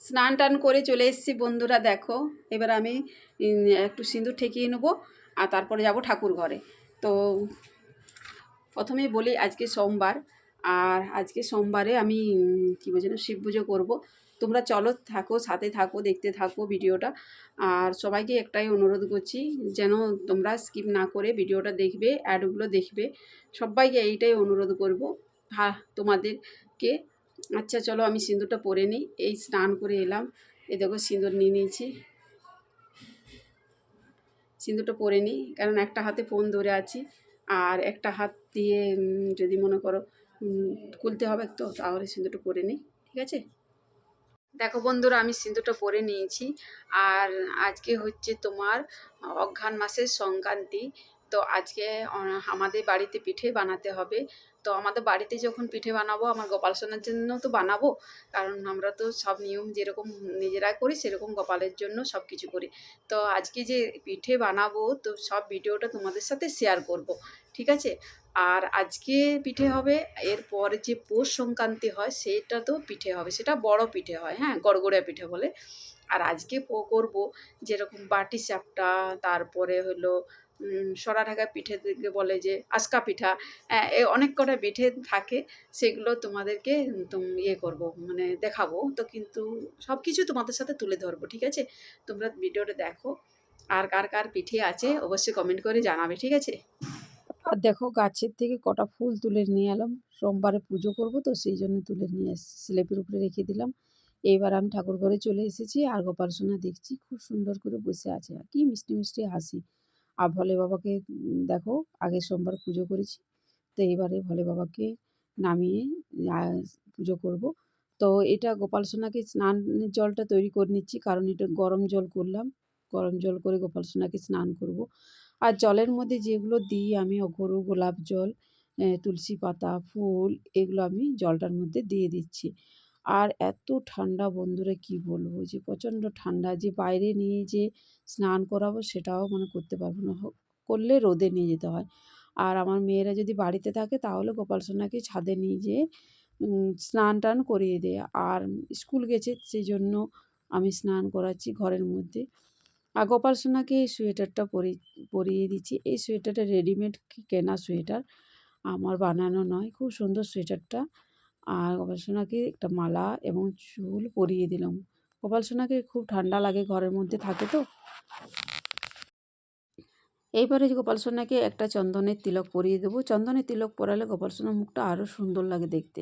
স্নান টান করে চলে এসেছি, বন্ধুরা দেখো। এবার আমি একটু সিঁদুর ঠেকিয়ে নেব আর তারপরে যাব ঠাকুর ঘরে। তো প্রথমেই বলি, আজকে সোমবার। আর আজকে সোমবারে আমি কী বলছি না শিব পুজো করব। তোমরা চলো, থাকো, সাথে থাকো, দেখতে থাকো ভিডিওটা। আর সবাইকে একটাই অনুরোধ করছি, যেন তোমরা স্কিপ না করে ভিডিওটা দেখবে, অ্যাডগুলো দেখবে। সবাইকে এইটাই অনুরোধ করব হ্যাঁ তোমাদেরকে আচ্ছা চলো আমি সিঁদুরটা পরে নিই। এই স্নান করে এলাম। এই দেখো সিঁদুর নিয়ে নিয়েছি। সিঁদুরটা পরে নিই, কারণ একটা হাতে ফোন ধরে আছি আর একটা হাত দিয়ে যদি মনে করো খুলতে হবে তো, তাহলে সিঁদুরটা পরে নিই, ঠিক আছে? দেখো বন্ধুরা, আমি সিঁদুরটা পরে নিয়েছি। আর আজকে হচ্ছে তোমার অঘ্রান মাসের সংক্রান্তি। তো আজকে আমাদের বাড়িতে পিঠে বানাতে হবে। তো আমাদের বাড়িতে যখন পিঠে বানাবো, আমার গোপাল সোনার জন্য তো বানাবো। কারণ আমরা তো সব নিয়ম যেরকম নিজেরা করি, সেরকম গোপালের জন্য সব কিছু করি। তো আজকে যে পিঠে বানাবো, তো সব ভিডিওটা তোমাদের সাথে শেয়ার করব, ঠিক আছে? আর আজকে পিঠে হবে, এরপরে যে পৌষ সংক্রান্তি হয়, সেটা তো পিঠে হবে। সেটা বড় পিঠে হয় হ্যাঁ? গড়গড়িয়া পিঠে বলে। আর আজকে করব যেরকম বাটি চাপটা, তারপরে হলো সরা ঢাকা পিঠে থেকে বলে যে আস্কা পিঠা। হ্যাঁ, এ অনেক কটা পিঠে থাকে সেগুলো তোমাদেরকে তুম ইয়ে করব মানে দেখাবো। তো কিন্তু সব কিছু তোমাদের সাথে তুলে ধরবো ঠিক আছে? তোমরা ভিডিওটা দেখো আর কার কার পিঠে আছে অবশ্যই কমেন্ট করে জানাবে ঠিক আছে? আর দেখো গাছের থেকে কটা ফুল তুলে নিয়ে এলাম। সোমবারে পুজো করব তো সেই জন্য তুলে নিয়ে এসেছি স্লেপের উপরে রেখে দিলাম। এইবার আমি ঠাকুর ঘরে চলে এসেছি আর গোপাল সোনা দেখছি খুব সুন্দর করে বসে আছে। আর কি মিষ্টি মিষ্টি হাসি। আর ভোলে বাবাকে দেখো আগের সোমবার পুজো করেছি। তো এইবারে ভোলে বাবাকে নামিয়ে পুজো করব। তো এটা গোপাল সোনাকে স্নানের জলটা তৈরি করে নিচ্ছি, কারণ এটা গরম জল করলাম। গরম জল করে গোপাল সোনাকে স্নান করব। আর জলের মধ্যে যেগুলো দিই আমি, অঘরু, গোলাপ জল তুলসী পাতা, ফুল, এগুলো আমি জলটার মধ্যে দিয়ে দিচ্ছি। আর এত ঠান্ডা বন্ধুরা কি বলব? যে প্রচণ্ড ঠান্ডা, যে বাইরে নিয়ে যে স্নান করাবো সেটাও মানে করতে পারব না। করলে রোদে নিয়ে যেতে হয়। আর আমার মেয়েরা যদি বাড়িতে থাকে তাহলে গোপাল সোনাকে ছাদে নিয়ে যেয়ে স্নান টান করিয়ে দেয়। আর স্কুল গেছে সেই জন্য আমি স্নান করাচ্ছি ঘরের মধ্যে। আর গোপাল সোনাকে এই সোয়েটারটা পরি, পরিয়ে দিচ্ছি। এই সোয়েটারটা রেডিমেড কেনা সোয়েটার? আমার বানানো নয়। খুব সুন্দর সোয়েটারটা। আর গোপাল সোনাকে একটা মালা এবং চুল পরিয়ে দিলাম। গোপাল সোনাকে খুব ঠান্ডা লাগে ঘরের মধ্যে থাকে তো। এইবারে গোপাল সোনাকে একটা চন্দনের তিলক পরিয়ে দেবো। চন্দনের তিলক পরালে গোপাল সোনার মুখটা আরও সুন্দর লাগে দেখতে।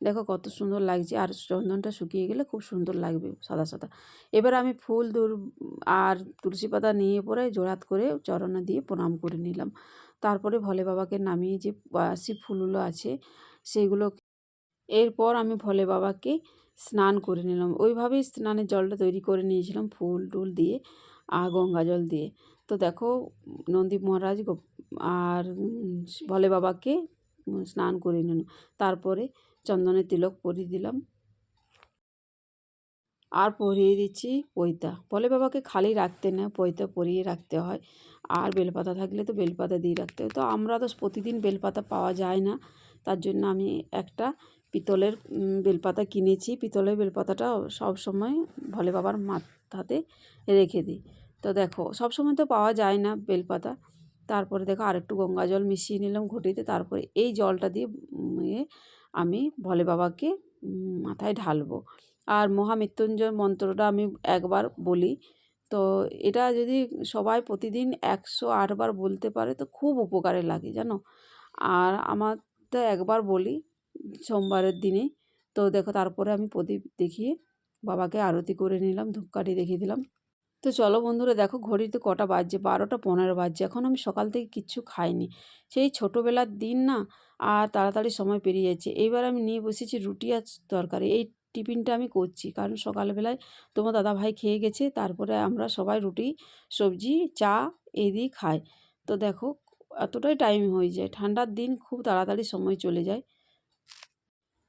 দেখো কত সুন্দর লাগছে আর চন্দনটা শুকিয়ে গেলে খুব সুন্দর লাগবে সাদা সাদা। এবার আমি ফুল, দূর আর তুলসী পাতা নিয়ে পরে জোড়াত করে চরণে দিয়ে প্রণাম করে নিলাম। তারপরে ভোলে বাবাকে নামিয়ে যে বাসি ফুলগুলো আছে সেইগুলো এরপর আমি ভোলে বাবাকে স্নান করে নিলাম। ওইভাবেই স্নানের জলটা তৈরি করে নিয়েছিলাম ফুল টুল দিয়ে আর গঙ্গা জল দিয়ে। তো দেখো নন্দী মহারাজ আর ভোলে বাবাকে স্নান করে নিলাম তারপরে চন্দনের তিলক পরিয়ে দিলাম। আর পরিয়ে দিচ্ছি পৈতা। ভোলে বাবাকে খালি রাখতে না, পৈতা পরিয়ে রাখতে হয়। আর বেলপাতা থাকলে তো বেলপাতা দিয়ে রাখতে হয়। তো আমরা তো প্রতিদিন বেলপাতা পাওয়া যায় না। তার জন্য আমি একটা পিতলের বেলপাতা কিনেছি। পিতলের বেলপাতাটা সব সময় ভোলে বাবার মাথাতে রেখে দিই। তো দেখো, সব সময় তো পাওয়া যায় না বেলপাতা। তারপরে দেখো আরেকটু গঙ্গা জল মিশিয়ে নিলাম ঘটিতে। তারপরে এই জলটা দিয়ে আমি ভোলে বাবাকে মাথায় ঢালবো। আর মহামৃত্যুঞ্জয় মন্ত্রটা আমি একবার বলি। তো এটা যদি সবাই প্রতিদিন একশো আটবার বলতে পারে, তো খুব উপকারে লাগে জানো। আর আমার তো একবার বলি সোমবারের দিনে তো দেখো তারপরে আমি প্রদীপ দেখিয়ে বাবাকে আরতি করে নিলাম, ধূপকাঠি দেখিয়ে দিলাম। তো চলো বন্ধুরা দেখো ঘড়িতে কটা বাজছে? বারোটা পনেরো বাজছে। এখন আমি সকাল থেকে কিচ্ছু খাইনি। সেই ছোটোবেলার দিন না, আর তাড়াতাড়ি সময় পেরিয়ে যাচ্ছে। এইবার আমি নিয়ে বসেছি রুটি আর তরকারি। এই টিফিনটা আমি করছি। কারণ সকালবেলায় তোমার দাদা ভাই খেয়ে গেছে, তারপরে আমরা সবাই রুটি, সবজি, চা এই দিয়ে খাই। তো দেখো এতটাই টাইম হয়ে যায়। ঠান্ডার দিন খুব তাড়াতাড়ি সময় চলে যায়।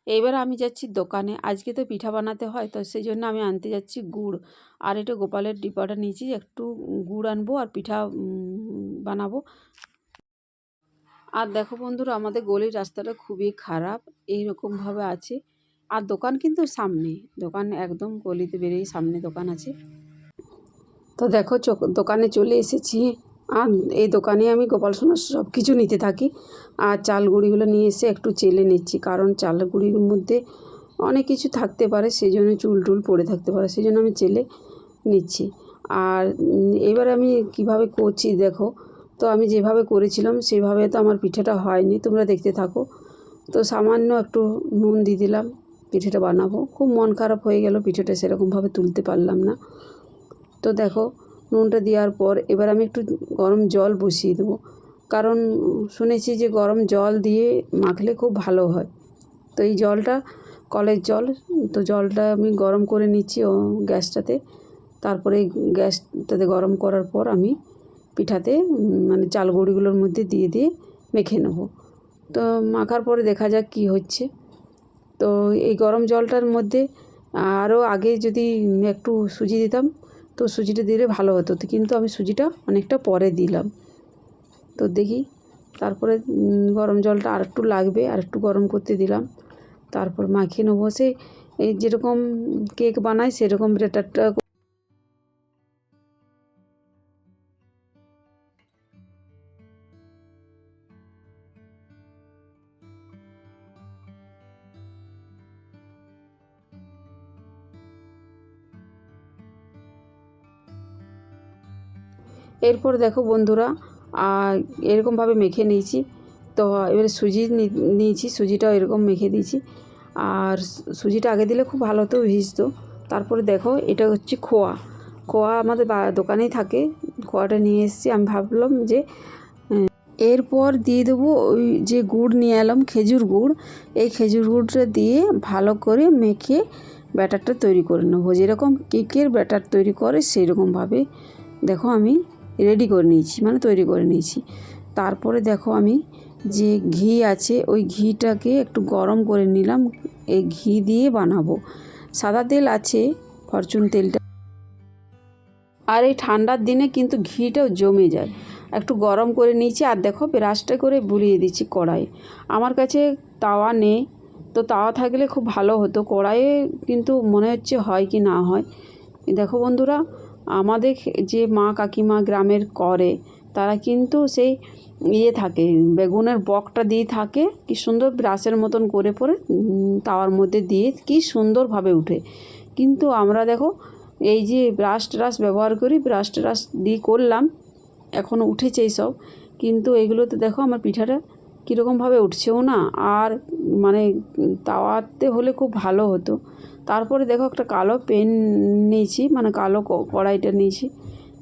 এইবার আমি যাচ্ছি দোকানে। আজকে তো পিঠা বানাতে হয়, তো সেই জন্য আমি আনতে যাচ্ছি গুড়। আর এটা গোপালের ডিপাটা নিয়েছি, একটু গুড় আনব আর পিঠা বানাবো। আর দেখো বন্ধুরা, আমাদের গলির রাস্তাটা খুবই খারাপ, এইরকমভাবে আছে। আর দোকান কিন্তু সামনে, দোকান একদম গলিতে বেরিয়ে সামনে দোকান আছে। তো দেখো চোখ, দোকানে চলে এসেছি। আর এই দোকানে আমি গোপাল সোনার সব কিছু নিতে থাকি। আর চাল গুঁড়িগুলো নিয়ে এসে একটু চেলে নিচ্ছি, কারণ চাল গুঁড়ির মধ্যে অনেক কিছু থাকতে পারে সেই জন্য চুল টুল পড়ে থাকতে পারে সেই জন্য আমি চেলে নিচ্ছি। আর এবার আমি কীভাবে করছি দেখো, তো আমি যেভাবে করেছিলাম সেভাবে তো আমার পিঠেটা হয়নি, তোমরা দেখতে থাকো। তো সামান্য একটু নুন দিয়ে দিলাম, পিঠেটা বানাবো। খুব মন খারাপ হয়ে গেল, পিঠেটা সেরকমভাবে তুলতে পারলাম না। তো দেখো নুনটা দেওয়ার পর এবার আমি একটু গরম জল বসিয়ে দেবো। কারণ শুনেছি যে গরম জল দিয়ে মাখলে খুব ভালো হয়। তো এই জলটা, কলের জল, তো জলটা আমি গরম করে নিচ্ছি ও গ্যাসটাতে। তারপরে গ্যাসটাতে গরম করার পর আমি পিঠাতে মানে চাল গুঁড়িগুলোর মধ্যে দিয়ে দিয়ে মেখে নেব। তো মাখার পরে দেখা যাক কী হচ্ছে। তো এই গরম জলটার মধ্যে আরও আগে যদি একটু সুজি দিতাম তো সুজিটা দিলে ভালো হতো। তো কিন্তু আমি সুজিটা অনেকটা পরে দিলাম। তো দেখি, তারপরে গরম জলটা আর একটু লাগবে আর একটু গরম করতে দিলাম। তারপর মাখিয়ে নেব। সে, এই যেরকম কেক বানায়, সেরকম ব্যাটারটা এরপর দেখো বন্ধুরা এরকমভাবে মেখে নিয়েছি। তো এবারে সুজি নিয়েছি, সুজিটাও এরকম মেখে দিয়েছি। আর সুজিটা আগে দিলে খুব ভালো হতো, ভিজতো। তারপরে দেখো, এটা হচ্ছে খোয়া। খোয়া আমাদের দোকানেই থাকে। খোয়াটা নিয়ে এসেছি। আমি ভাবলাম যে এরপর দিয়ে দেবো ওই যে গুড় নিয়ে এলাম, খেজুর গুড়। এই খেজুর গুড়টা দিয়ে ভালো করে মেখে ব্যাটারটা তৈরি করে নেব। যেরকম কেকের ব্যাটার তৈরি করে সেই রকমভাবে দেখো আমি রেডি করে নিয়েছি মানে তৈরি করে নিয়েছি। তারপরে দেখো আমি যে ঘি আছে, ওই ঘিটাকে একটু গরম করে নিলাম এই ঘি দিয়ে বানাবো। সাদা তেল আছে, ফরচুন তেলটা। আর এই ঠান্ডার দিনে কিন্তু ঘিটাও জমে যায়। একটু গরম করে নিয়েছি, আর দেখো ব্রাশটা করে বুলিয়ে দিচ্ছি কড়াই আমার কাছে তাওয়া নেই, তো তাওয়া থাকলে খুব ভালো হতো। কড়াইয়ে কিন্তু মনে হচ্ছে হয় কি না হয়। দেখো বন্ধুরা আমাদের যে মা কাকিমা গ্রামের করে, তারা কিন্তু সেই ইয়ে থাকে, বেগুনের বকটা দিয়ে থাকে, কি সুন্দর ব্রাশের মতন করে পরে তাওয়ার মধ্যে দিয়ে কি সুন্দরভাবে উঠে। কিন্তু আমরা দেখো, এই যে ব্রাশ ট্রাশ ব্যবহার করি, ব্রাশ ট্রাশ দিয়ে করলাম এখনও উঠেছে এইসব কিন্তু এগুলোতে দেখো আমার পিঠাটা কীরকমভাবে উঠছেও না, আর মানে তাওয়াতে হলে খুব ভালো হতো। তারপরে দেখো একটা কালো পেন নিয়েছি মানে কালো কড়াইটা নিয়েছি।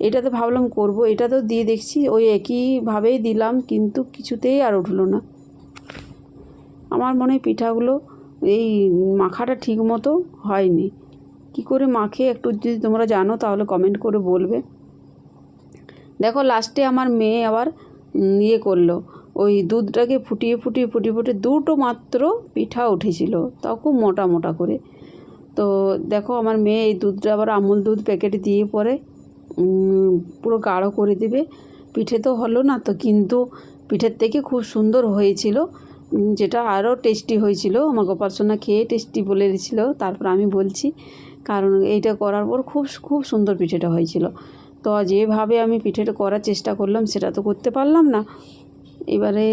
এটাতে ভাবলাম করব, এটা তো দিয়ে দেখছি, ওই একইভাবেই দিলাম, কিন্তু কিছুতেই আর উঠল না। আমার মনে হয় পিঠাগুলো এই মাখাটা ঠিক মতো হয়নি। কি করে মাখে একটু যদি তোমরা জানো, তাহলে কমেন্ট করে বলবে। দেখো লাস্টে আমার মেয়ে আবার ইয়ে করল, ওই দুধটাকে ফুটিয়ে ফুটিয়ে ফুটিয়ে ফুটিয়ে দুটো মাত্র পিঠা উঠেছিল, তাও খুব মোটা মোটা করে। তো দেখো আমার মেয়ে এই দুধটা আবার আমুল দুধ প্যাকেট দিয়ে পরে পুরো গাঢ় করে দেবে। পিঠে তো হলো না তো, কিন্তু পিঠের থেকে খুব সুন্দর হয়েছিল। যেটা আরও টেস্টি হয়েছিল, আমার গোপাল সোনা খেয়ে টেস্টি বলে বলেছিল তারপর আমি বলছি, কারণ এইটা করার পর খুব খুব সুন্দর পিঠেটা হয়েছিল। তো যেভাবে আমি পিঠেটা করার চেষ্টা করলাম, সেটা তো করতে পারলাম না। এবারে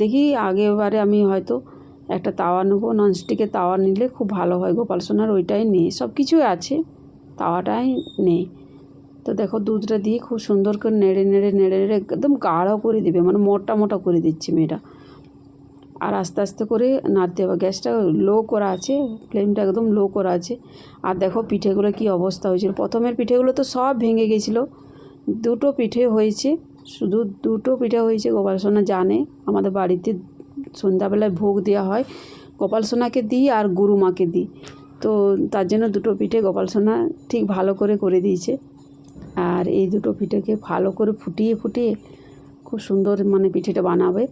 দেখি আগেবারে আমি হয়তো একটা তাওয়া নেব। ননস্টিকের তাওয়া নিলে খুব ভালো হয় গোপাল সোনার, ওইটাই নেই। সব কিছুই আছে, তাওয়াটাই নেই। তো দেখো দুধটা দিয়ে খুব সুন্দর করে নেড়ে নেড়ে নেড়ে নেড়ে একদম গাঢ় করে দিবে মানে মোটা মোটা করে দিচ্ছে মেয়েটা। আর আস্তে আস্তে করে নাড়তে হবে। গ্যাসটা লো করা আছে, ফ্লেমটা একদম লো করা আছে। আর দেখো পিঠেগুলো কি অবস্থা হয়েছিল। প্রথমের পিঠেগুলো তো সব ভেঙে গেছিল। দুটো পিঠে হয়েছে, শুধু দুটো পিঠে হয়েছে, গোপাল সোনা জানে। আমাদের বাড়িতে সন্ধ্যাবেলায় ভোগ দেওয়া হয়, গোপাল সোনাকে দিই আর গুরু মাকে দিই। তো তার জন্য দুটো পিঠে গোপাল সোনা ঠিক ভালো করে করে দিয়েছে। আর এই দুটো পিঠেকে ভালো করে ফুটিয়ে ফুটিয়ে খুব সুন্দর মানে পিঠেটা বানাবে।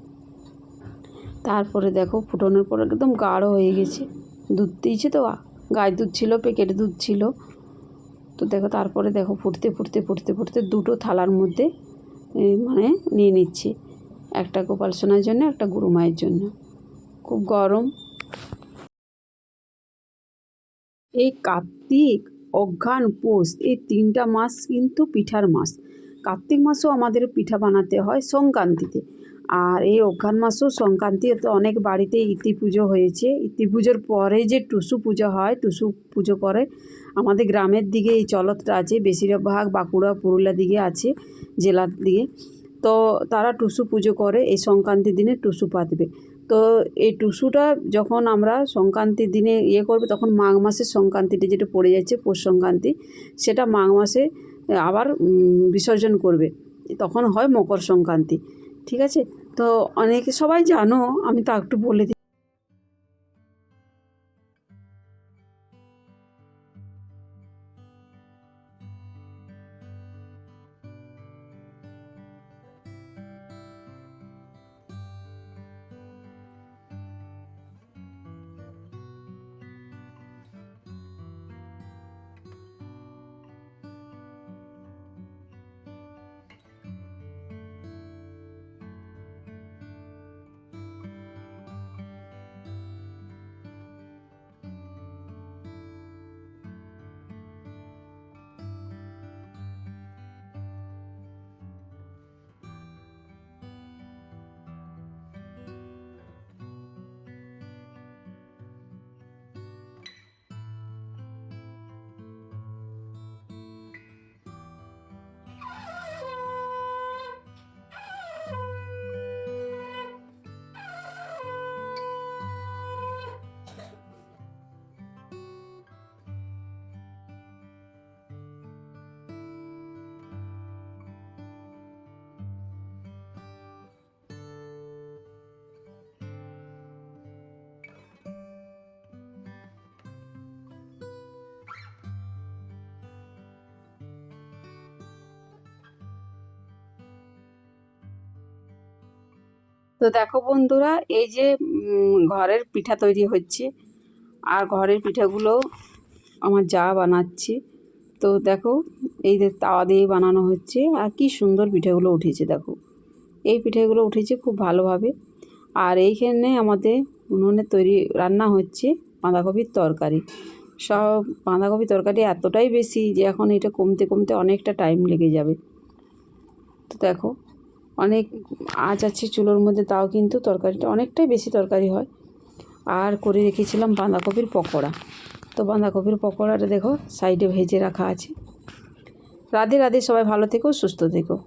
তারপরে দেখো ফুটানোর পর একদম গাঢ় হয়ে গেছে। দুধ দিয়েছে তো, গায়ে দুধ ছিল প্যাকেট দুধ ছিল। তো দেখো তারপরে দেখো ফুটতে ফুটতে ফুটতে ফুটতে দুটো থালার মধ্যে মানে নিয়ে নিচ্ছি। একটা গোপাল সোনার জন্য, একটা গুরু মায়ের জন্য। খুব গরম। এই কার্তিক অঘ্রান পৌষ, এই তিনটা মাস কিন্তু পিঠার মাস। কার্তিক মাসেও আমাদের পিঠা বানাতে হয় সংক্রান্তিতে। আর এই অঘ্রান মাসেও সংক্রান্তি তো অনেক বাড়িতে ইতি পুজো হয়েছে। ইতি পুজোর পরে যে টুসু পুজো হয়, টুসু পুজো করে, আমাদের গ্রামের দিকে এই চলতটা আছে। বেশিরভাগ বাঁকুড়া, পুরুলিয়া দিকে আছে, জেলার দিকে। তো তারা টুসু পুজো করে, এই সংক্রান্তির দিনে টুসু পাতবে। তো এই টুসুটা যখন আমরা সংক্রান্তির দিনে ইয়ে করবে, তখন মাঘ মাসের সংক্রান্তিটা যেটা পড়ে যাচ্ছে, পৌষ সংক্রান্তি, সেটা মাঘ মাসে আবার বিসর্জন করবে। তখন হয় মকর সংক্রান্তি, ঠিক আছে? তো অনেকে সবাই জানো, আমি তা একটু বলে দিই তো দেখো বন্ধুরা, এই যে ঘরের পিঠা তৈরি হচ্ছে। আর ঘরের পিঠাগুলো আমার যা বানাচ্ছে। তো দেখো, এই যে তাওয়া দিয়ে বানানো হচ্ছে। আর কি সুন্দর পিঠেগুলো উঠেছে, দেখো। এই পিঠেগুলো উঠেছে খুব ভালোভাবে। আর এইখানে আমাদের উনুনে তৈরি, রান্না হচ্ছে বাঁধাকপির তরকারি। সব বাঁধাকপির তরকারি এতটাই বেশি যে এখন এটা কমতে কমতে অনেকটা টাইম লেগে যাবে। তো দেখো অনেক আঁচ আছে চুলোর মধ্যে, তাও কিন্তু তরকারিটা অনেকটাই বেশি তরকারি হয়। আর করে রেখেছিলাম বাঁধাকপির পকোড়া। তো বাঁধাকপির পকোড়াটা দেখো, সাইডে ভেজে রাখা আছে। রাধে রাধে, সবাই ভালো থেকো, সুস্থ থেকো।